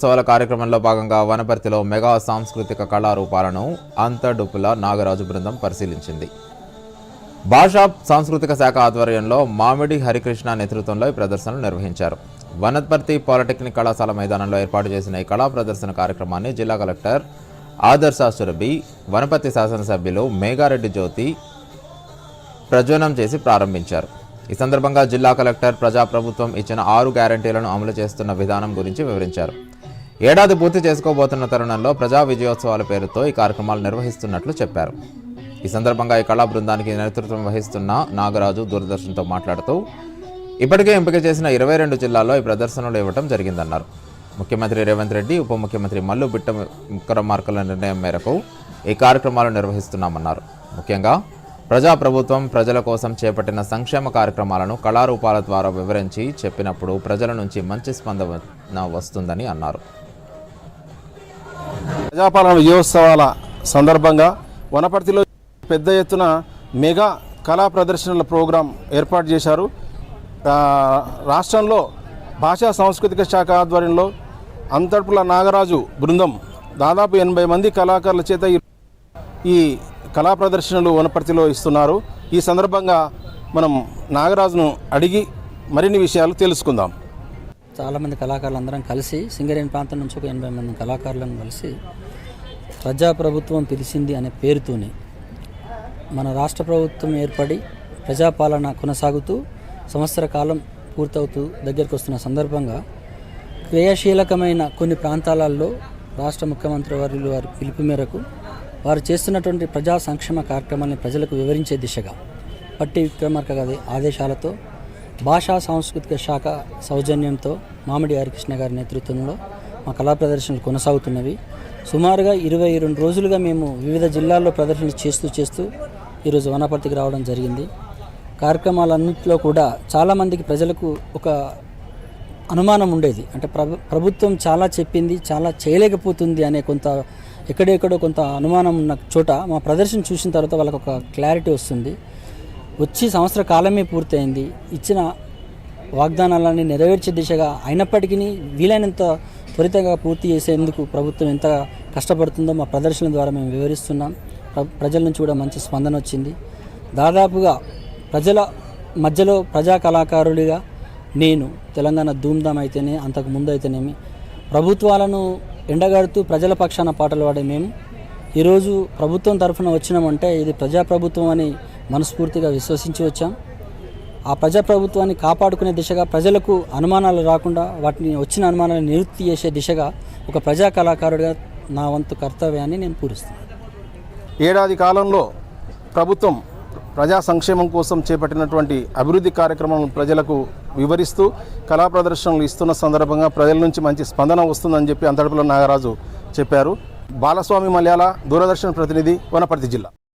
ఉత్సవాల కార్యక్రమంలో భాగంగా వనపర్తిలో మెగా సాంస్కృతిక కళారూపాలను అంతడుపుల నాగరాజు బృందం పరిశీలించింది. భాషా సాంస్కృతిక శాఖ ఆధ్వర్యంలో మామిడి హరికృష్ణ నేతృత్వంలో ఈ ప్రదర్శనలు నిర్వహించారు. వనపర్తి పాలిటెక్నిక్ కళాశాల మైదానంలో ఏర్పాటు చేసిన ఈ కళా ప్రదర్శన కార్యక్రమాన్ని జిల్లా కలెక్టర్ ఆదర్శ సురభి వనపర్తి శాసనసభ్యులు మేఘారెడ్డి జ్యోతి ప్రజ్వలనం చేసి ప్రారంభించారు. ఈ సందర్భంగా జిల్లా కలెక్టర్ ప్రజాప్రభుత్వం ఇచ్చిన ఆరు గ్యారంటీలను అమలు చేస్తున్న విధానం గురించి వివరించారు. ఏడాది పూర్తి చేసుకోబోతున్న తరుణంలో ప్రజా విజయోత్సవాల పేరుతో ఈ కార్యక్రమాలు నిర్వహిస్తున్నట్లు చెప్పారు. ఈ సందర్భంగా ఈ కళా బృందానికి నేతృత్వం వహిస్తున్న నాగరాజు దూరదర్శన్తో మాట్లాడుతూ ఇప్పటికే ఎంపిక చేసిన ఇరవై రెండు జిల్లాల్లో ఈ ప్రదర్శనలు ఇవ్వటం జరిగిందన్నారు. ముఖ్యమంత్రి రేవంత్ రెడ్డి ఉప ముఖ్యమంత్రి మల్లు బిట్ట విక్రమార్కల నిర్ణయం మేరకు ఈ కార్యక్రమాలు నిర్వహిస్తున్నామన్నారు. ముఖ్యంగా ప్రజాప్రభుత్వం ప్రజల కోసం చేపట్టిన సంక్షేమ కార్యక్రమాలను కళారూపాల ద్వారా వివరించి చెప్పినప్పుడు ప్రజల నుంచి మంచి స్పందన వస్తుందని అన్నారు. ప్రజాపాలన విజయోత్సవాల సందర్భంగా వనపర్తిలో పెద్ద ఎత్తున మెగా కళా ప్రదర్శనల ప్రోగ్రాం ఏర్పాటు చేశారు. రాష్ట్రంలో భాషా సాంస్కృతిక శాఖ ఆధ్వర్యంలో అంతర్పుల నాగరాజు బృందం దాదాపు ఎనభై మంది కళాకారుల చేత ఈ కళా ప్రదర్శనలు వనపర్తిలో ఇస్తున్నారు. ఈ సందర్భంగా మనం నాగరాజును అడిగి మరిన్ని విషయాలు తెలుసుకుందాం. చాలామంది కళాకారులు అందరం కలిసి సింగరేణి ప్రాంతం నుంచి ఒక ఎనభై మంది కళాకారులను కలిసి ప్రజాప్రభుత్వం పిలిచింది అనే పేరుతోనే మన రాష్ట్ర ప్రభుత్వం ఏర్పడి ప్రజాపాలన కొనసాగుతూ సంవత్సర కాలం పూర్తవుతూ దగ్గరికి వస్తున్న సందర్భంగా క్రియాశీలకమైన కొన్ని ప్రాంతాలలో రాష్ట్ర ముఖ్యమంత్రి వారు వారి పిలుపు మేరకు వారు చేస్తున్నటువంటి ప్రజా సంక్షేమ కార్యక్రమాన్ని ప్రజలకు వివరించే దిశగా పట్టి విక్రమార్క గారి ఆదేశాలతో భాషా సాంస్కృతిక శాఖ సౌజన్యంతో మామిడి హరికృష్ణ గారి నేతృత్వంలో మా కళా ప్రదర్శనలు కొనసాగుతున్నవి. సుమారుగా ఇరవై రెండు రోజులుగా మేము వివిధ జిల్లాల్లో ప్రదర్శనలు చేస్తూ చేస్తూ ఈరోజు వనపర్తికి రావడం జరిగింది. కార్యక్రమాలన్నింటిలో కూడా చాలామందికి ప్రజలకు ఒక అనుమానం ఉండేది. అంటే ప్రభు ప్రభుత్వం చాలా చెప్పింది చాలా చేయలేకపోతుంది అనే కొంత ఎక్కడెక్కడో కొంత అనుమానం ఉన్న చోట మా ప్రదర్శన చూసిన తర్వాత వాళ్ళకు ఒక క్లారిటీ వస్తుంది. వచ్చి సంవత్సర కాలమే పూర్తయింది. ఇచ్చిన వాగ్దానాలన్నీ నెరవేర్చే దిశగా అయినప్పటికీ వీలైనంత త్వరితంగా పూర్తి చేసేందుకు ప్రభుత్వం ఎంత కష్టపడుతుందో మా ప్రదర్శన ద్వారా మేము వివరిస్తున్నాం. ప్ర- ప్రజల నుంచి కూడా మంచి స్పందన వచ్చింది. దాదాపుగా ప్రజల మధ్యలో ప్రజా కళాకారుడిగా నేను తెలంగాణ ధూమ్ధామ్ అయితేనే అంతకు ముందు అయితేనేమి ప్రభుత్వాలను ఎండగడుతూ ప్రజల పక్షాన పాటలు పాడే మేము. ఈరోజు ప్రభుత్వం తరఫున వచ్చినామంటే ఇది ప్రజాప్రభుత్వం అని మనస్ఫూర్తిగా విశ్వసించి వచ్చాం. ఆ ప్రజాప్రభుత్వాన్ని కాపాడుకునే దిశగా ప్రజలకు అనుమానాలు రాకుండా వాటిని వచ్చిన అనుమానాలను నివృత్తి చేసే దిశగా ఒక ప్రజా కళాకారుడిగా నా వంతు కర్తవ్యాన్ని నేను పూరిస్తున్నాను. ఏడాది కాలంలో ప్రభుత్వం ప్రజా సంక్షేమం కోసం చేపట్టినటువంటి అభివృద్ధి కార్యక్రమం ప్రజలకు వివరిస్తూ కళా ప్రదర్శనలు ఇస్తున్న సందర్భంగా ప్రజల నుంచి మంచి స్పందన వస్తుందని చెప్పి అంతటిపుల నాగరాజు చెప్పారు. బాలస్వామి మలయాళ దూరదర్శన్ ప్రతినిధి వనపర్తి జిల్లా.